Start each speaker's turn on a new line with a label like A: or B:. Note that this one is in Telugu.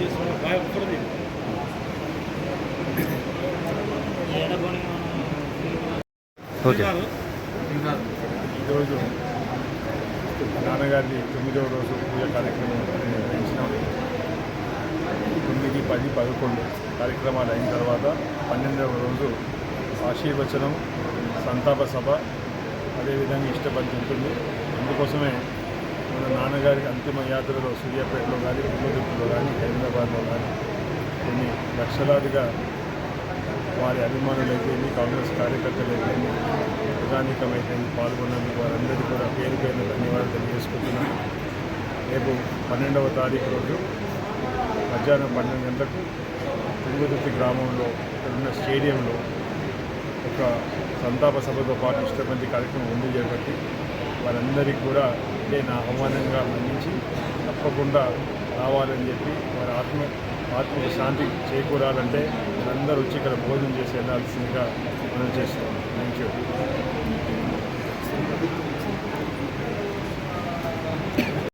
A: చేసుకున్న బాగా ఉంటుంది
B: ఈరోజు నాన్నగారి తొమ్మిదవ రోజు పూజ కార్యక్రమం నిర్వహించినాం. తొమ్మిది పది పదకొండు కార్యక్రమాలు అయిన తర్వాత పన్నెండవ రోజు ఆశీర్వచనం సంతాప సభ అదేవిధంగా ఇష్టపడి ఉంటుంది. అందుకోసమే మన నాన్నగారికి అంతిమ యాత్రలో సూర్యాపేటలో కానీ కుంభదుర్తిలో కానీ హైదరాబాద్లో కానీ కొన్ని లక్షలాదిగా వారి అభిమానులైతేమి కాంగ్రెస్ కార్యకర్తలైతేమి ప్రధానికమైతేమి పాల్గొన్నందుకు వారందరికీ కూడా పేరు పేరు ధన్యవాదాలు తెలియజేసుకుంటున్నాను. రేపు పన్నెండవ తారీఖు రోజు మధ్యాహ్నం పన్నెండు గంటలకు తుంగదుర్తి గ్రామంలో ఇక్కడ ఉన్న స్టేడియంలో ఒక సంతాప సభతో పాటు ఇష్టమంది కార్యక్రమం ఉంది చేపట్టి వారందరికీ కూడా నేను నా ఆహ్వానంగా మన్నించి తప్పకుండా రావాలని చెప్పి వారి ఆత్మ ఆత్మకు శాంతి చేకూరాలంటే అందరూ వచ్చి ఇక్కడ భోజనం చేసి వెళ్ళాల్సిందిగా మనం చేస్తున్నాం. Thank you